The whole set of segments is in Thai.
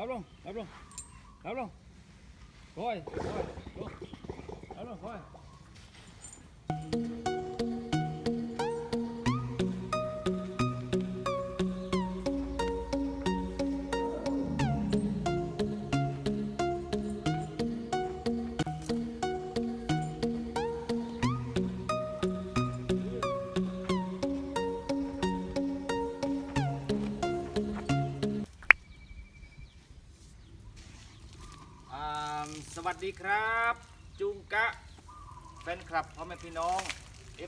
รับลงรับลงรับลงคอยคอยลงรับลงคอย วัสดีครับ จุงกะแฟนคลับพ่อแม่พี่น้อง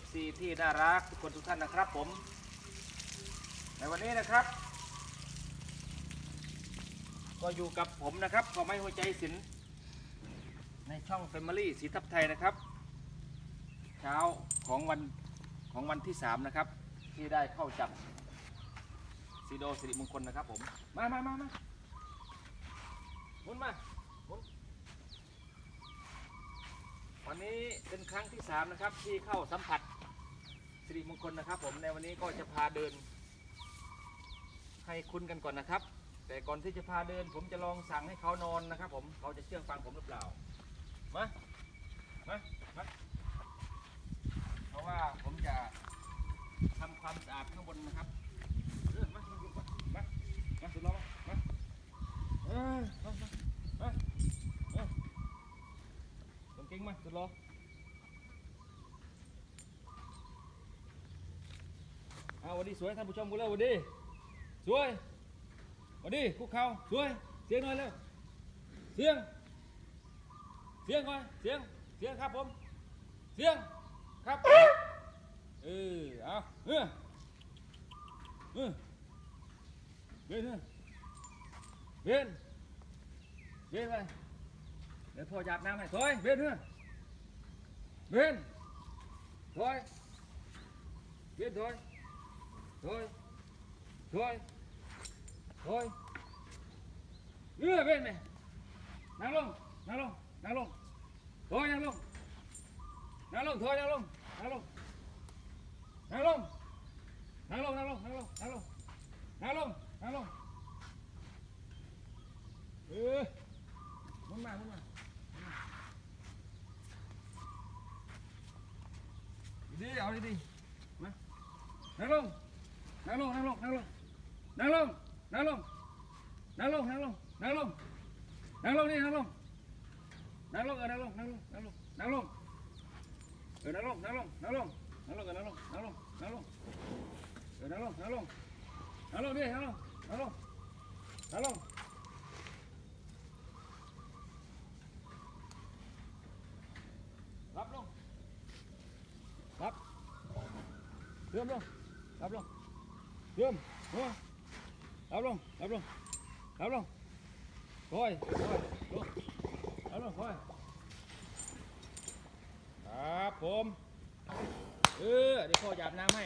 FC ที่น่ารักทุกคนทุกท่านนะครับผม ในวันนี้นะครับ ก็อยู่กับผมนะครับก็ไม่หัวใจสิน ในช่อง Family สีทับไทยนะครับ เช้าของวันของวันที่ 3 นะครับ ที่ได้เข้าจับซีโดสิริมงคลนะครับผม มามามามามุนมา วันนี้เป็นครั้งที่ 3 นะครับ ที่เข้าสัมผัสสิริมงคลนะครับ ผมในวันนี้ก็จะพาเดิน ให้คุ้นกันก่อนนะครับ แต่ก่อนที่จะพาเดิน ผมจะลองสั่งให้เขานอนนะครับ ผมเขาจะเชื่องฟังผมหรือเปล่ามามามาเพราะว่าผมจะทำความสะอาดข้างบนนะครับเออมามามามามาสุดลองมาเออมามา งมาจะรอเอาวันดีสวยท่านผู้ชมกูเร็ววันดีสวยวันดีคุกเข่าสวยเสียงหน่อยเร็วเสียงเสียงก่อนเสียงเสียงครับผมเสียงครับเออเอาเออเออเบนเบนเบนไป ดน้ำให้ถอยเบนเถอะเบนถอยเบนถอยถอยถอยถอยเออเบนไหมนั่งลงนั่งลงนั่งลงถอยนั่งลงนั่งลงถอยนั่งลงนั่งลงนั่งลงนั่งลงนั่งลงนั่งลงนั่งลงนั่งลง นั่งลงนั่งลงนั่งลงนั่งลงนั่งลงนั่งลงนั่งลงนั่งลงนั่งลงนั่งลงนี่นั่งลงนั่งลงเออนั่งลงนั่งลงนั่งลงนั่งลงเออนั่งลงนั่งลงนั่งลงนั่งลงเออนั่งลงนั่งลงนั่งลงเออนั่งลงนั่งลงนั่งลงนี่นั่งลงนั่งลงนั่งลงรับลงรับเริ่มลง lông Đắp Đươm luôn Đắp luôn Đươm Đúng không? Đắp luôn Đắp luôn Đắp luôn Thôi Thôi Luôn Đắp luôn Thôi ครับผมเออเดี๋ยวพ่อหยาบน้ำให้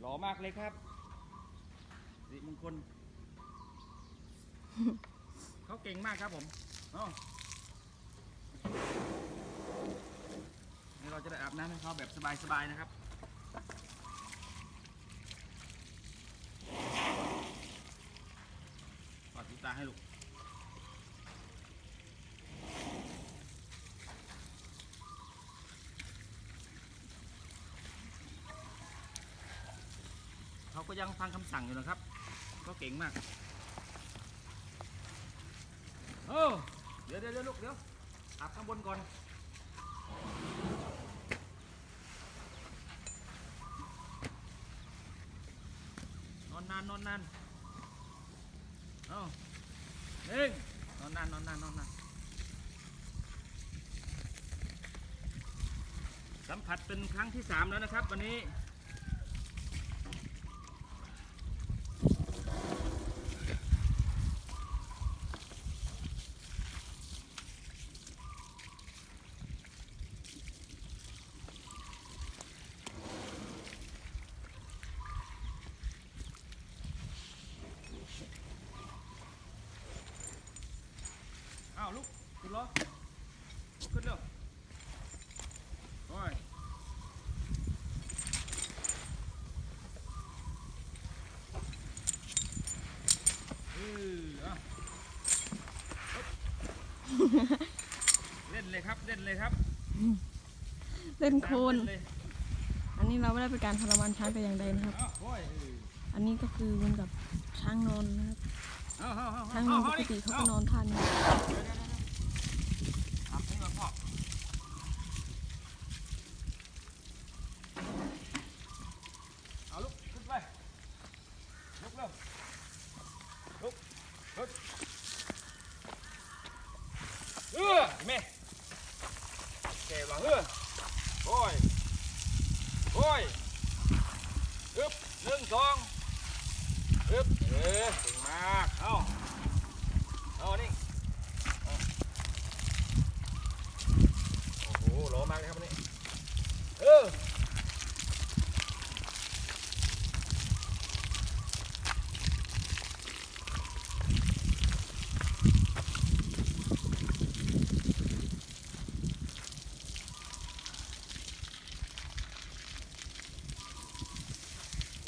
หล่อมากเลยครับสิมงคลเขาเก่งมากครับผมเอ้านี่เราจะได้อาบน้ำให้เขาแบบสบายๆนะครับ ปาด ตาให้ลูกเขาก็ยังฟังคำสั่งอยู่นะครับ ก็เก่งมาก โอ้ เดี๋ยวเดี๋ยวลูกเดี๋ยวอาบข้างบนก่อน นอนนานนอนนาน เอา หนึ่งนอนนานนอนนานนอนนานสัมผัสเป็นครั้งที่สามแล้วนะครับ วันนี้ อ้าว ลุกขึ้นรถลุกขึ้นเร็วโอ้ยอือเล่นเลยครับ เล่นเลยครับเล่นโคลนเล่เลยอันนี้เราไม่ได้เป็นการทรมานช้างแต่อย่างใดนะครับ เอาโอ้ยอันนี้ก็คือเหมือนกับช้างนอนนะครับเอาเอาเอาช้างนอนปกติเขาก็นอนท่านี้ทำให้มันพอเอาลุกขึ้นไปลุกเร็วลุกลุกเออ แม่เก็บหลังเออโอ้ยโอ้ยอึบหนึ่งสองอึบเออเก่งมากเอาเอานี่ โอ้โหโหลมากเลยครับวันนี้เออ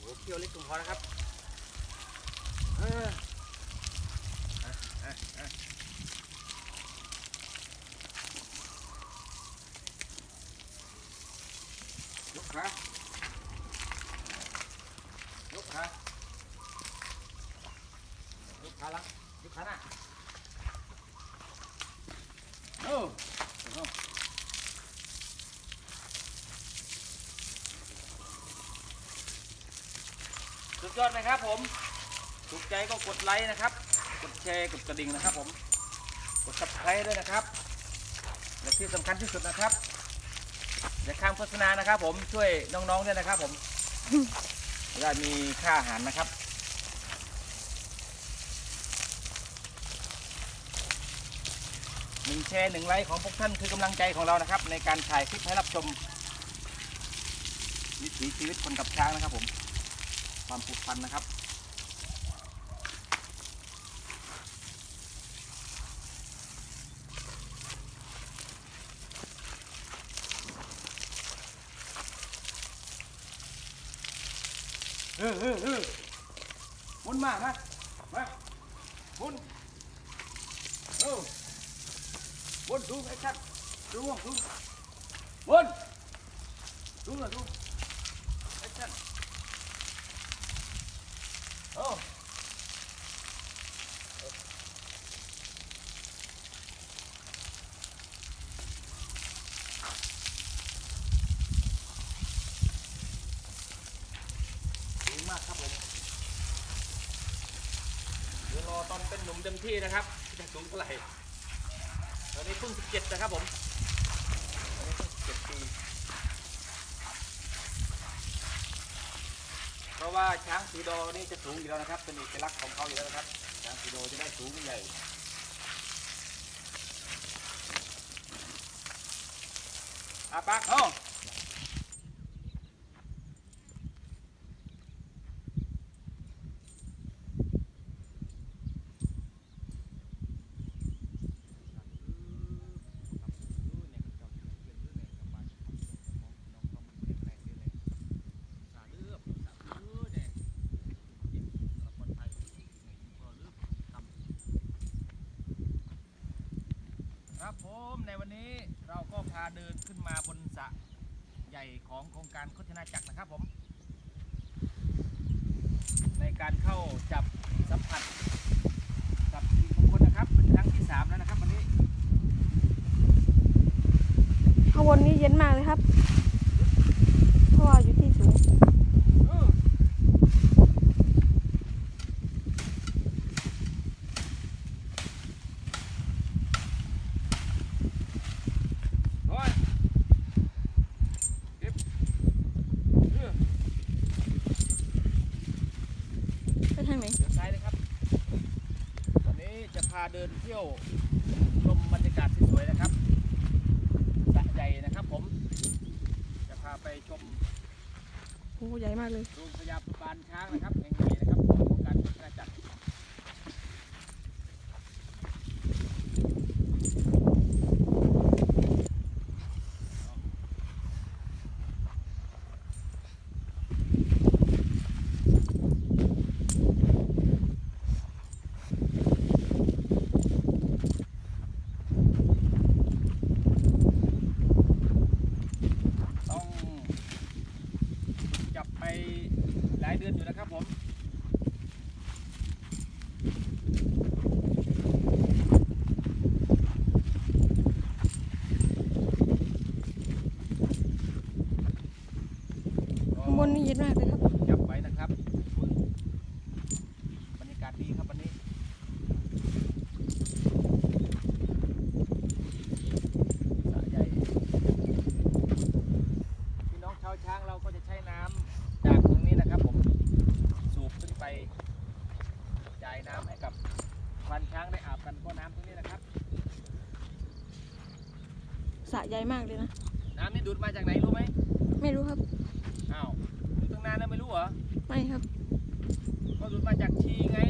โอ้โหเคี่ยวเล็กตรงพอนะครับเอออะอะอะยกขายกขายกขาลังยกขาหน้าโอ้โหสุด ยอดไหมครับผม ถูกใจก็กดไลค์นะครับ กดแชร์ กดกระดิ่งนะครับผม กด subscribe ด้วยนะครับ และที่สำคัญที่สุดนะครับ อย่าข้ามโฆษณานะครับ ผม ช่วยน้องๆด้วยนะครับ ผมจะได้มีค่าอาหารนะครับหนึ่งแชร์หนึ่งไลค์ของพวกท่านคือกำลังใจของเรานะครับ ในการถ่ายคลิปให้รับชมวิถีชีวิตคนกับช้างนะครับผม ความผูกพันนะครับ เออเออเออมุนมามามามุนเออมุนดูไอ้ชัดดูดูมุนดูหนะดูไอ้ชัดโอ้ดีมากครับผมเดี๋ยวรอตอนเป็นหนุ่มเต็ม ที่นะครับจะสูงเท่าไหร่ตอนนี้เพิ่ง 17 นะครับผมตอนนี้เพิ่ง17 ปี เพราะว่าช้างสีโดนี่จะสูงอยู่แล้วนะครับ เป็นเอกลักษณ์ของเขาอยู่แล้วนะครับ ช้างสีโดจะได้สูงใหญ่อาปากเอา ผมในวันนี้เราก็พาเดินขึ้นมาบนสระใหญ่ของโครงการโคชนาจักรนะครับผม ในการเข้าจับสัมผัสกับทีมมงคลนะครับเป็นครั้งที่สามแล้วนะครับวันนี้ข้างบนนี้เย็นมากเลยครับเพราะว่าอยู่ที่สูง เออโอ้ยเก็บเออ ไปทางไหน เดี๋ยวซ้ายเลยครับ วันนี้จะพาเดินเที่ยวชมบรรยากาศสวยๆนะครับสระใหญ่นะครับผม จะพาไปชม โอ้ ใหญ่มากเลยโรงพยาบาลช้างนะครับแห่งนี้นะครับของโครงการพัฒนาจักร ควานช้างได้อาบกันก็น้ำตรงนี้นะครับ สระใหญ่มากเลย นะน้ำนี่ดูดมาจากไหนรู้ไหมไม่รู้ครับ อ้าวดูตั้งนานแล้วไม่รู้เหรอ ไม่ครับ ก็ดูดมาจากชีไง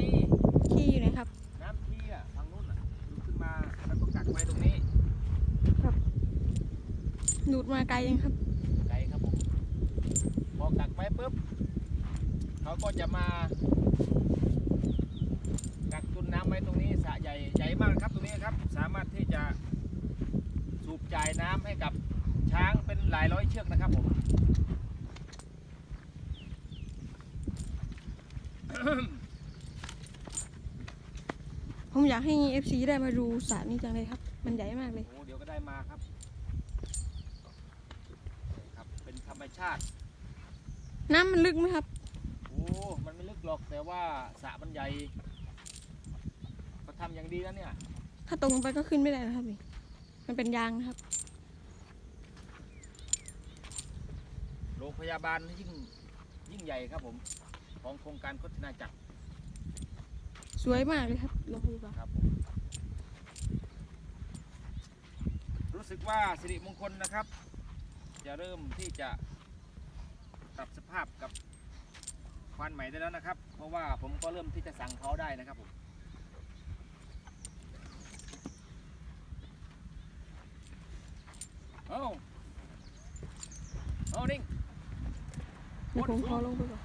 ขี้อยู่ไหนครับ น้ำชีอะทางนู้นอะดูดขึ้นมาแล้วก็กักไว้ตรงนี้ดูดมาไกลยังครับ ไกลครับผมพอกักไว้ปุ๊บเขาก็จะมา กักตุนน้ำไว้ตรงนี้สระใหญ่ใหญ่มากครับตรงนี้ครับ สามารถที่จะสูบจ่ายน้ำให้กับ ช้างเป็นหลายร้อยเชือกนะครับผมผมอยากให้ FC ได้มาดูสระนี้จังเลยครับ มันใหญ่มากเลย โอ้เดี๋ยวก็ได้มาครับครับ เป็นธรรมชาติ น้ำมันลึกไหมครับ โอ้มันไม่ลึกหรอกแต่ว่าสระมันใหญ่เขาทำอย่างดีแล้วเนี่ย ถ้าตรงลงไปก็ขึ้นไม่ได้นะครับนี่มันเป็นยางนะครับ รงพยาบาลยิ่งยิ่งใหญ่ครับผม ของโครงการโฆษณาจักรสวยมากเลยครับโรงพยาบาลครับผมรู้สึกว่าสิริมงคลนะครับ จะเริ่มที่จะปรับสภาพกับควานใหม่ได้แล้วนะครับ เพราะว่าผมก็เริ่มที่จะสั่งเขาได้นะครับผมเอาเอานิ่ง เดี๋ยวผมขอลงไปก่อน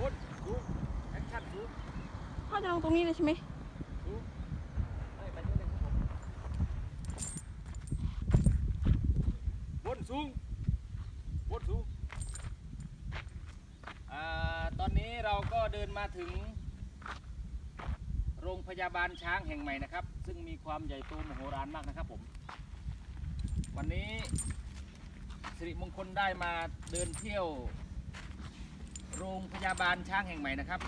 วุดดูแอคชั่นดูพ่อจะลงตรงนี้เลยใช่ไหมบผมบนสูงบนสูงอ่าตอนนี้เราก็เดินมาถึง โรงพยาบาลช้างแห่งใหม่นะครับ ซึ่งมีความใหญ่โตมโหฬารมากนะครับผม วันนี้สิริมงคลได้มาเดินเที่ยว โรงพยาบาลช้างแห่งใหม่นะครับ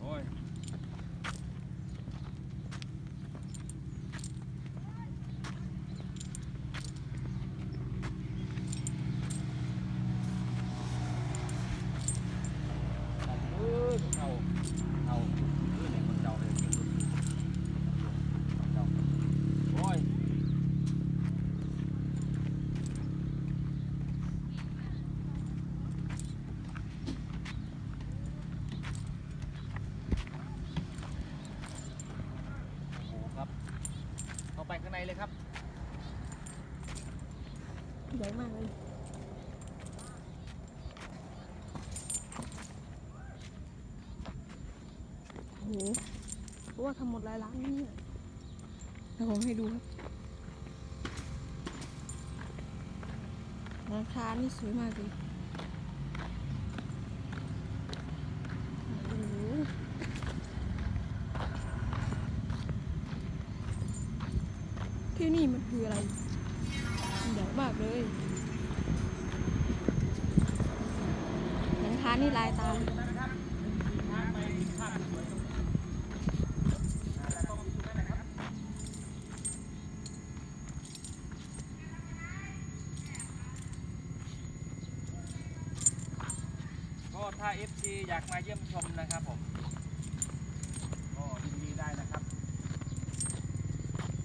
โอ้ย เออเอาเอาเออเนี่ยคนเจ้าเลยเก่งสุดเจ้าโอ้ย โอ้โหครับ เข้าไปข้าง ในเลยครับใหญ่มากเลยโอ้โหเพราะว่าทำหมดหลายล้านนี่เดี๋ยวผมให้ดูครับราคานี่สวยมากเลย โอ้โห ที่นี่มันคืออะไรใหญ่มากเลยหลังคานี่ลายตาก็ถ้า FC อยากมาเยี่ยมชมนะครับผม ก็ยินดีได้นะครับ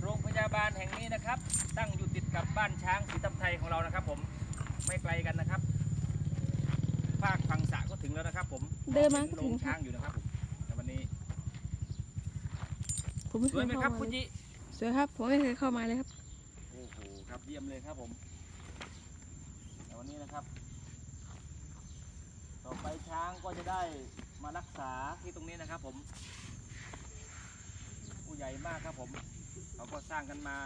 โรงพยา บาลแห่งนี้นะครับ ตั้งอยู่ติดกับบ้านช้างสีตำไทยของเรานะครับ ผมไม่ไกลกันนะครับภาคฝั่งสระก็ถึงแล้วนะครับ ผมเดินมาก็โรถึงงคช้ารับงอยู่นะครับผมในวันนี้ผมไม่สเควยยไหมคเข้ารับมาคุณเลยจิสวยครับ ผมไม่เคยเข้ามาเลยครับ โอ้โหครับเยี่ยมเลยครับผมในวันนี้นะครับ ต่อไปช้างก็จะได้มารักษาที่ตรงนี้นะครับ ผม ผู้ใหญ่มากครับผม เขาก็สร้างกันมา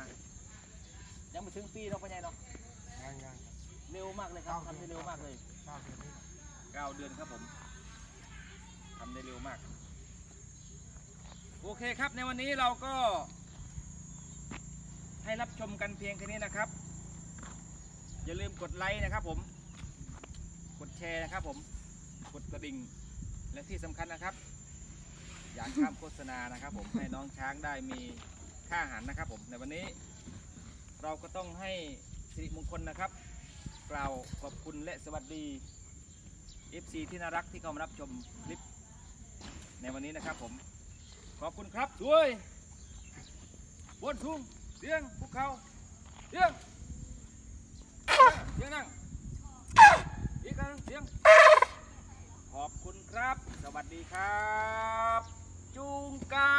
ยังไม่ถึงปีเนาะพ่อใหญ่เนาะยังยังเร็วมากเลยครับทำได้เร็วมากเลยทราบเลยนี่เก้าเดือนครับผมทำได้เร็วมาก โอเคครับในวันนี้เราก็ ให้รับชมกันเพียงแค่นี้นะครับ อย่าลืมกดไลค์นะครับผม กดแชร์นะครับผม กดกระดิ่ง และที่สำคัญนะครับ อย่าข้ามโฆษณานะครับผมให้น้องช้างได้มี ค่าอาหารนะครับผมในวันนี้เราก็ต้องให้สิริมงคลนะครับ กล่าวขอบคุณและสวัสดี FC ที่น่ารักที่เข้ามารับชมคลิป ในวันนี้นะครับผมขอบคุณครับสวยบนสูงเสียงภูเขาเสียงเสียงนั่งอีกครั้งเสียงขอบคุณครับ สวัสดีครับ จุงกะ